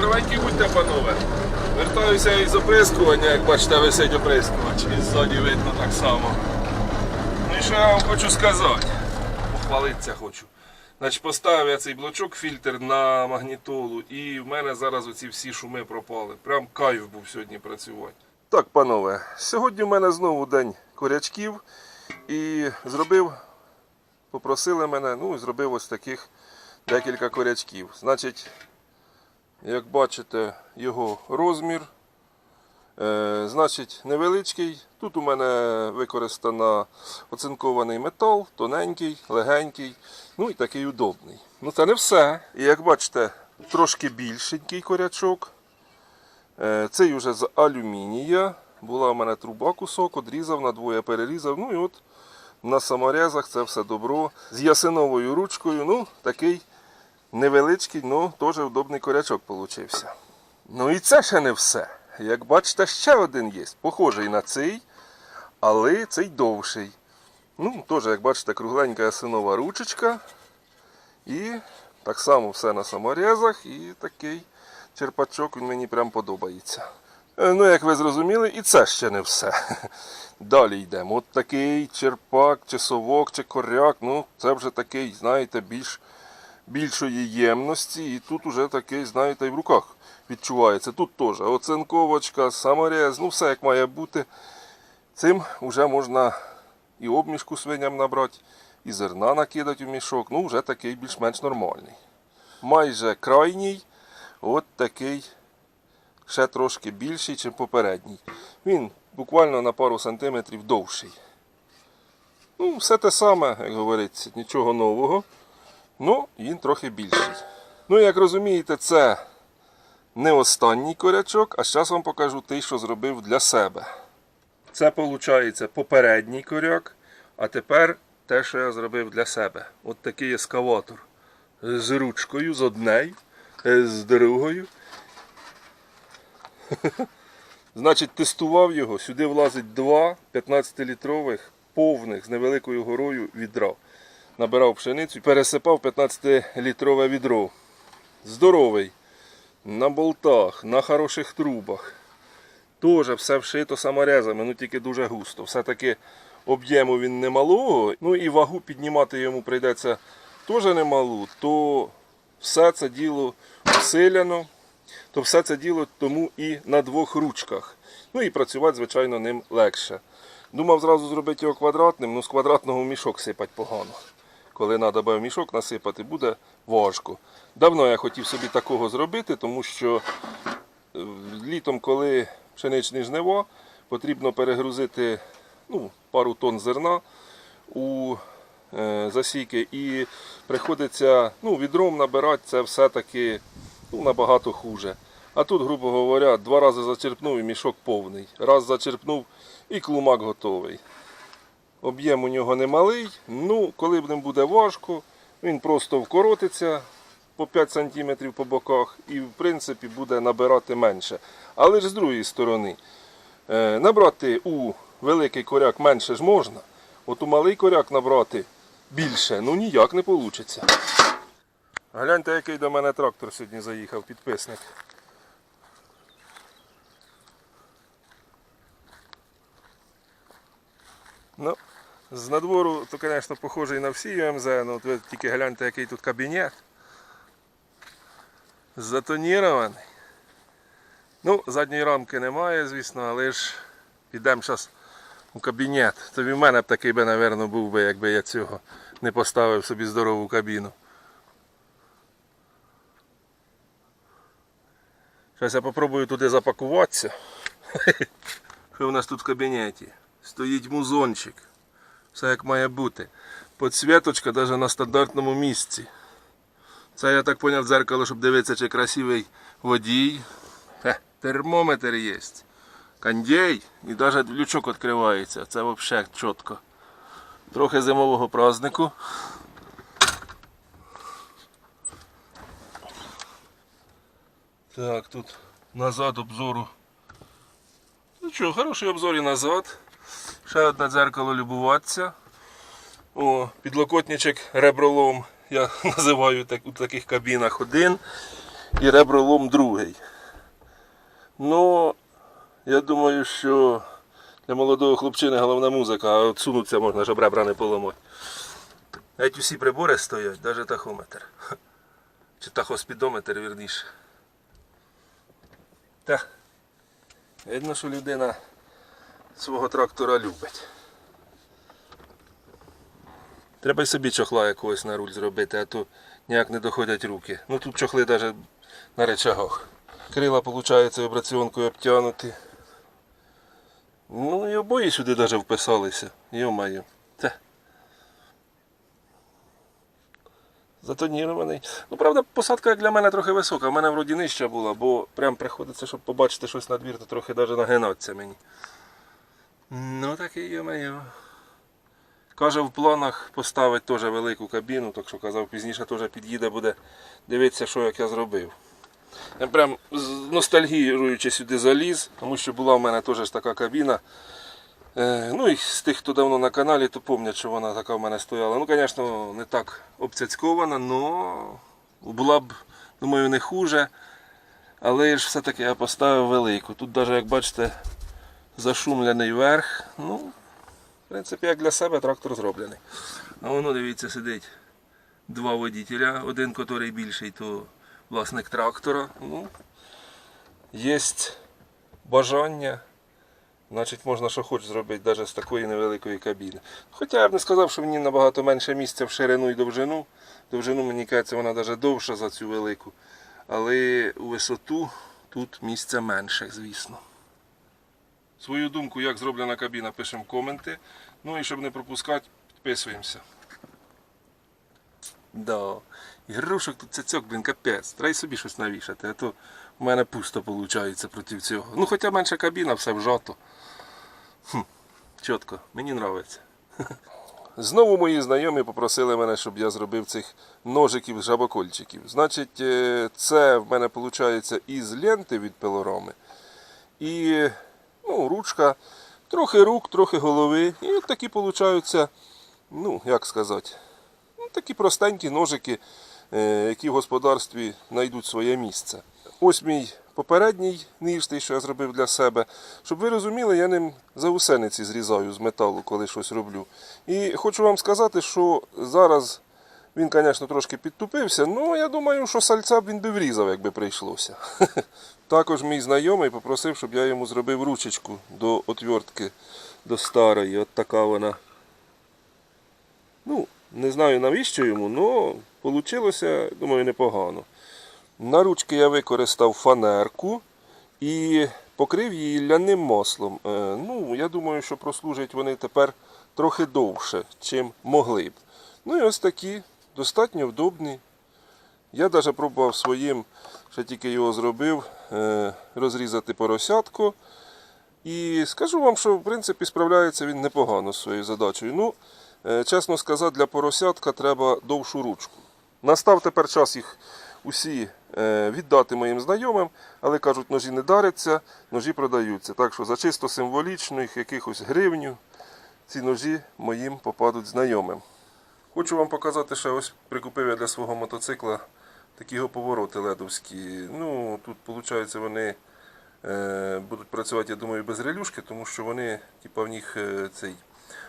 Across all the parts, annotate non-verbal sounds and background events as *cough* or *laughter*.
Здоровенькі будьте, панове. Вертаюся із оприскування, як бачите, висить оприскувач. І ззаді видно так само. Ну і що я вам хочу сказати? Похвалитися хочу. Значить, поставив я цей блочок, фільтр на магнітолу, і в мене зараз оці всі шуми пропали. Прям кайф був сьогодні працювати. Так, панове, сьогодні в мене знову день корячків і зробив, попросили мене, ну і зробив ось таких декілька корячків. Значить, як бачите, його розмір. Е, значить, невеличкий. Тут у мене використано оцинкований метал, тоненький, легенький, ну і такий удобний. Ну це не все. І як бачите, трошки більшенький корячок. Е, Цей вже з алюмінія. Була у мене труба кусок, одрізав, надвоє перерізав. Ну і от на саморезах це все добро. З ясиновою ручкою. Ну, такий невеличкий, ну теж удобний корячок получився. Ну і це ще не все. Як бачите, ще один є, похожий на цей, але цей довший. Ну, теж, як бачите, кругленька ясинова ручечка. І так само все на саморезах. І такий черпачок він мені прям подобається. Е, Ну, як ви зрозуміли, і це ще не все. *laughs* Далі йдемо. От такий черпак, чи совок, чи коряк. Ну, це вже такий, знаєте, більш більшої ємності, і тут уже такий, знаєте, і в руках відчувається. Тут теж оцинковочка, саморез, ну все як має бути. Цим вже можна і обмішку свиням набрати, і зерна накидати в мішок. Ну, вже такий більш-менш нормальний. Майже крайній, от такий ще трошки більший, ніж попередній. Він буквально на пару сантиметрів довший. Ну, все те саме, як говориться, нічого нового. Ну, він трохи більший. Ну, як розумієте, це не останній корячок, а зараз вам покажу той, що зробив для себе. Це виходить попередній коряк, а тепер те, що я зробив для себе. От такий ескаватор з ручкою, з однею, е, з другою. *laughs* Значить, тестував його. Сюди влазить два 15-літрових повних з невеликою горою відра. Набирав пшеницю, пересипав 15-літрове відро. Здоровий. На болтах, на хороших трубах. Теж все вшито саморезами, ну тільки дуже густо. Все-таки об'єму він немалого, ну і вагу піднімати йому прийдеться теж немалу, то все це діло всиляно, то все це діло тому і на двох ручках. Ну і працювати, звичайно, ним легше. Думав зразу зробити його квадратним, ну з квадратного мішок сипать погано. Коли треба в мішок насипати, буде важко. Давно я хотів собі такого зробити, тому що е, літом, коли пшеничне жниво, потрібно перегрузити ну, пару тонн зерна у е, засіки і приходиться ну, відром набирати це все-таки ну, набагато хуже. А тут, грубо говоря, два рази зачерпнув і мішок повний. Раз зачерпнув і клумак готовий. Об'єм у нього немалий, ну, коли б ним буде важко, він просто вкоротиться по 5 см по боках і в принципі буде набирати менше. Але ж з другої сторони, е, набрати у великий коряк менше ж можна, от у малий коряк набрати більше, ну ніяк не вийде. Гляньте, який до мене трактор сьогодні заїхав, підписник. Ну, з надвору, то, звісно, похожий на всі ЮМЗ, ну от ви тільки гляньте, який тут кабінет. Затонірований. Ну, задньої рамки немає, звісно, але ж підемо зараз у кабінет. Тобі в мене б такий би, напевно, був би, якби я цього не поставив собі здорову кабіну. Зараз я попробую туди запакуватися. *laughs* Що в нас тут в кабінеті? Стоїть музончик. Все як має бути. Подсвіточка навіть на стандартному місці. Це я так поняв дзеркало, щоб дивитися, чи красивий водій. Хе, термометр є. Кондей і навіть лючок відкривається. Це взагалі чітко. Трохи зимового празднику. Так, тут назад обзору. Ну що, хороший обзор і назад. Ще одне дзеркало любуватися. О, підлокотничок ребролом. Я *laughs* називаю так, у таких кабінах один. і ребролом другий. Ну, я думаю, що для молодого хлопчини головна музика, а от сунуться можна, щоб ребра не поламати. Геть усі прибори стоять, навіть тахометр. Чи тахоспідометр, вірніше. Та. Видно, що людина свого трактора любить. Треба й собі чохла якогось на руль зробити, а то ніяк не доходять руки. Ну тут чохли навіть на речагах. Крила, виходить, вібраціонкою обтягнуті. Ну і обої сюди навіть вписалися. Йо-маю. Затонірований. Ну, правда, посадка для мене трохи висока. У мене вроді нижча була, бо прям приходиться, щоб побачити щось на двір, то трохи навіть нагинатися мені. Ну таке йо-моє. Каже, в планах поставити теж велику кабіну, так що казав, пізніше теж під'їде, буде дивитися, що як я зробив. Я прям ностальгіруючи сюди заліз, тому що була в мене теж така кабіна. Е, ну і з тих, хто давно на каналі, то пам'ятають, що вона така в мене стояла. Ну, звісно, не так обцяцькована, але була б, думаю, не хуже. Але ж все-таки я поставив велику. Тут навіть, як бачите, зашумлений верх. Ну, в принципі, як для себе трактор зроблений. А воно, дивіться, сидить два водителя. Один, який більший, то власник трактора. Ну, є бажання. Значить, можна що хоч зробити навіть з такої невеликої кабіни. Хоча я б не сказав, що мені набагато менше місця в ширину і довжину. Довжину, мені кажеться, вона навіть довша за цю велику. Але у висоту тут місця менше, звісно. Свою думку, як зроблена кабіна, пишемо коменти. Ну і щоб не пропускати, підписуємося. Да. Ігрушок тут цяцьок, блін, капець. Треба собі щось навішати, а то в мене пусто виходить проти цього. Ну хоча менша кабіна, все вжато. Хм, чітко, мені подобається. Знову мої знайомі попросили мене, щоб я зробив цих ножиків жабокольчиків. Значить, е, це в мене виходить із ленти від пилорами. І ну, ручка, трохи рук, трохи голови. І от такі получаються, ну, як сказати, ну, такі простенькі ножики, е, які в господарстві знайдуть своє місце. Ось мій попередній ніж, той, що я зробив для себе. Щоб ви розуміли, я ним заусениці зрізаю з металу, коли щось роблю. І хочу вам сказати, що зараз він, звісно, трошки підтупився, але я думаю, що сальця б він би врізав, якби прийшлося. *laughs* Також мій знайомий попросив, щоб я йому зробив ручечку до отвертки, до старої. От така вона. Ну, не знаю навіщо йому, але вийшло, думаю, непогано. На ручки я використав фанерку і покрив її ляним маслом. Е, Ну, я думаю, що прослужать вони тепер трохи довше, чим могли б. Ну і ось такі достатньо вдобні. Я навіть пробував своїм, ще тільки його зробив, е, розрізати поросятку. І скажу вам, що в принципі справляється він непогано з своєю задачею. Ну, е, чесно сказати, для поросятка треба довшу ручку. Настав тепер час їх усі е, віддати моїм знайомим, але кажуть, ножі не даряться, ножі продаються. Так що за чисто символічних якихось гривню ці ножі моїм попадуть знайомим. Хочу вам показати, що ось прикупив я для свого мотоцикла такі його повороти ледовські. Ну, тут, виходить, вони е, будуть працювати, я думаю, без релюшки, тому що вони, типу, в них е, цей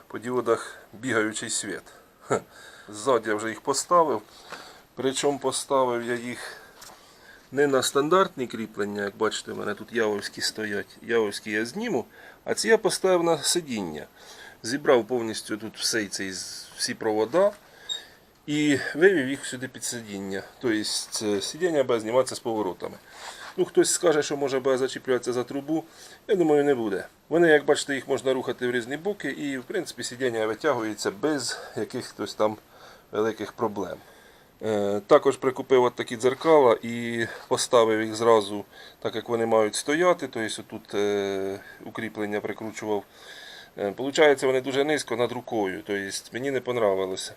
по діодах бігаючий світ. Ззаді я вже їх поставив. Причому поставив я їх не на стандартні кріплення, як бачите, в мене тут явовські стоять. Явовські я зніму, а ці я поставив на сидіння. Зібрав повністю тут все цей, всі провода і вивів їх сюди під сидіння. Тобто сидіння буде зніматися з поворотами. Ну, хтось скаже, що може буде зачіплюватися за трубу. Я думаю, не буде. Вони, як бачите, їх можна рухати в різні боки і, в принципі, сидіння витягується без якихось там великих проблем. Е, Також прикупив от такі дзеркала і поставив їх зразу, так як вони мають стояти. Тобто тут е, укріплення прикручував. Е, Получається, вони дуже низько над рукою. Тобто мені не понравилося.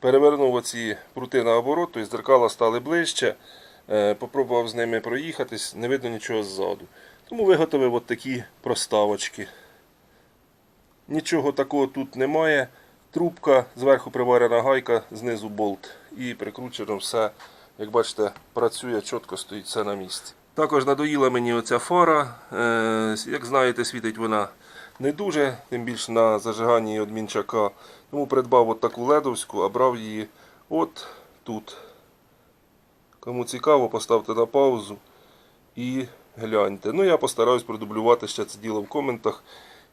Перевернув оці прути на оборот, тобто дзеркала стали ближче. Е, Попробував з ними проїхатись, не видно нічого ззаду. Тому виготовив от такі проставочки. Нічого такого тут немає. Трубка, зверху приварена гайка, знизу болт. І прикручено все Як бачите, працює чітко, стоїть все на місці. Також надоїла мені оця фара. Е, Як знаєте, світить вона не дуже, тим більше на зажиганні від мінчака. Тому придбав от таку ледовську, а брав її от тут. Кому цікаво, поставте на паузу і гляньте. Ну, я постараюсь продублювати ще це діло в коментах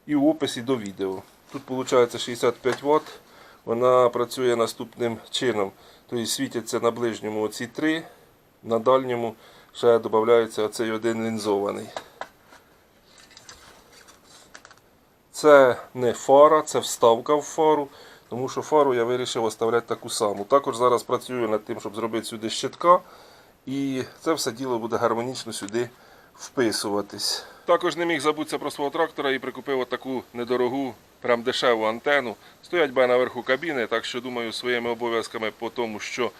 і в описі до відео. Тут виходить 65 Вт. Вона працює наступним чином. Тобто світяться на ближньому оці три, на дальньому ще додається оцей один лінзований. Це не фара, це вставка в фару, тому що фару я вирішив оставляти таку саму. Також зараз працюю над тим, щоб зробити сюди щитка, і це все діло буде гармонічно сюди вписуватись. Також не міг забутися про свого трактора і прикупив отаку недорогу, прям дешеву антенну. Стоять би наверху кабіни, так що думаю, своїми обов'язками по тому, що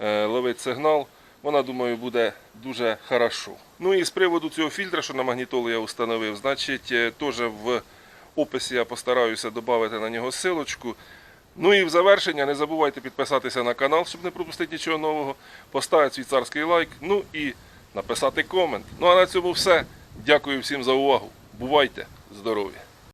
е, ловить сигнал, вона, думаю, буде дуже хорошо. Ну і з приводу цього фільтра, що на магнітолу я встановив, значить, е, теж в описі я постараюся додати на нього силочку. Ну і в завершення не забувайте підписатися на канал, щоб не пропустити нічого нового, поставити свій царський лайк, ну і написати комент. Ну а на цьому все. Дякую всім за увагу. Бувайте здорові!